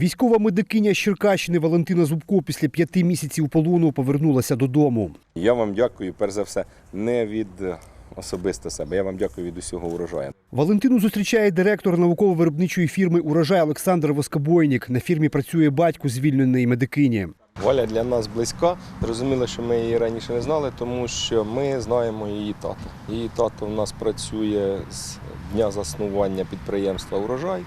Військова медикиня з Черкащини Валентина Зубко після п'яти місяців полону повернулася додому. Я вам дякую, перш за все, не від е, особисто себе. Я вам дякую від усього урожаю. Валентину зустрічає директор науково-виробничої фірми Урожай Олександр Воскобойник. На фірмі працює батько звільненої медикині. Валя для нас близька. Зрозуміло, що ми її раніше не знали, тому що ми знаємо її тата. Її тато в нас працює з дня заснування підприємства Урожай.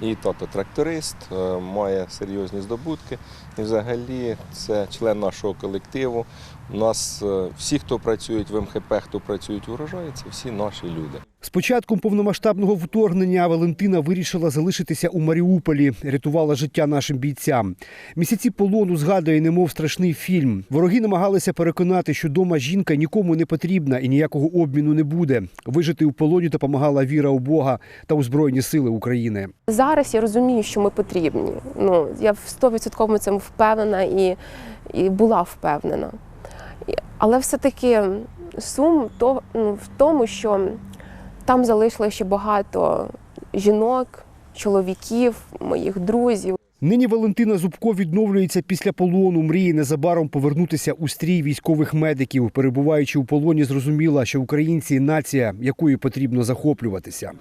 Її тато тракторист, е, має серйозні здобутки. І взагалі це член нашого колективу. У нас е, всі, хто працюють в МХП, хто працюють в урожаї, це всі наші люди. З початком повномасштабного вторгнення Валентина вирішила залишитися у Маріуполі, рятувала життя нашим бійцям. Місяці полону згадує, немов страшний фільм. Вороги намагалися переконати, що дома жінка нікому не потрібна і ніякого обміну не буде. Вижити у полоні допомагала віра у Бога та у Збройні Сили України. Зараз я розумію, що ми потрібні. Ну, я в 100% цьому впевнена і, і була впевнена. Але все-таки сум то, ну, в тому, що там залишилося ще багато жінок, чоловіків, моїх друзів. Нині Валентина Зубко відновлюється після полону. Мріє незабаром повернутися у стрій військових медиків. Перебуваючи у полоні, зрозуміла, що українці нація, якою потрібно захоплюватися.